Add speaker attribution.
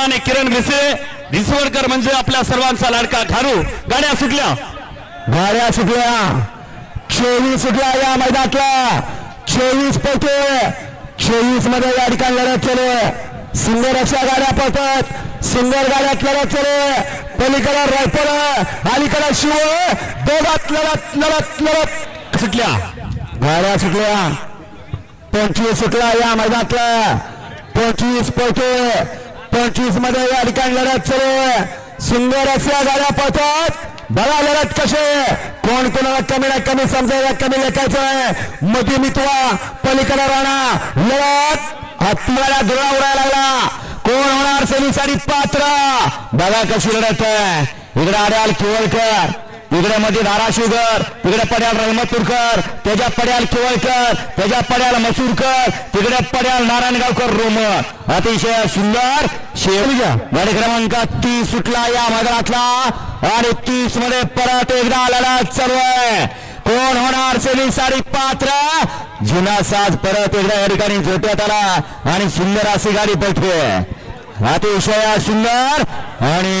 Speaker 1: सन्मान्य किरण भिसे भिसवडकर म्हणजे आपल्या सर्वांचा लाडका ठारू गाड्या सुटल्या.
Speaker 2: गाड्या सुटल्या. चोवीस सुटल्या या मैदानातला चोवीस पैकी चोवीसमध्ये या ठिकाणी लढत चालू सुंदर अशा गाड्या पळतात. सुंदर गाड्यात लढत चालू पलीकडे रायफल अलीकडे शिव. दोघात लढत लढत लढत
Speaker 1: सुटल्या.
Speaker 2: गाड्या सुटल्या. पंचवीस सुटला या मैदानातला पंचवीस पैकी पंचवीसमध्ये या ठिकाणी लढत चालू आहे. सुंदर अशा गाड्या पळतात. बघा लढत कसे कोण कोणाला कमी ना कमी समजायला कमी लेखायचं आहे. मध्ये मितवा पलीकडे राहणार लढत. हातमाला धुळा उडायला लागला. कोण होणार सेमीसाठी पात्र? बघा कशी लढत आहे. इकडे आड्याल केवळकर. इकडे मध्ये धाराशिवकर तिकडे पड्याल रहमतपूरकर त्याच्या पड्याल किवळकर त्याच्या पड्याल मसूरकर तिकडे पड्याल नारायणगावकर रोमन. अतिशय सुंदर शेवजा गाडी क्रमांक तीस सुटला या मैदानातला आणि तीसमध्ये परत एकदा लढत चालू आहे. कोण होणार सेमी साडी पात्र? जुना साज परत एकदा या ठिकाणी जोट्यात आला. आणि सुंदर अशी गाडी पळते अतिशय सुंदर आणि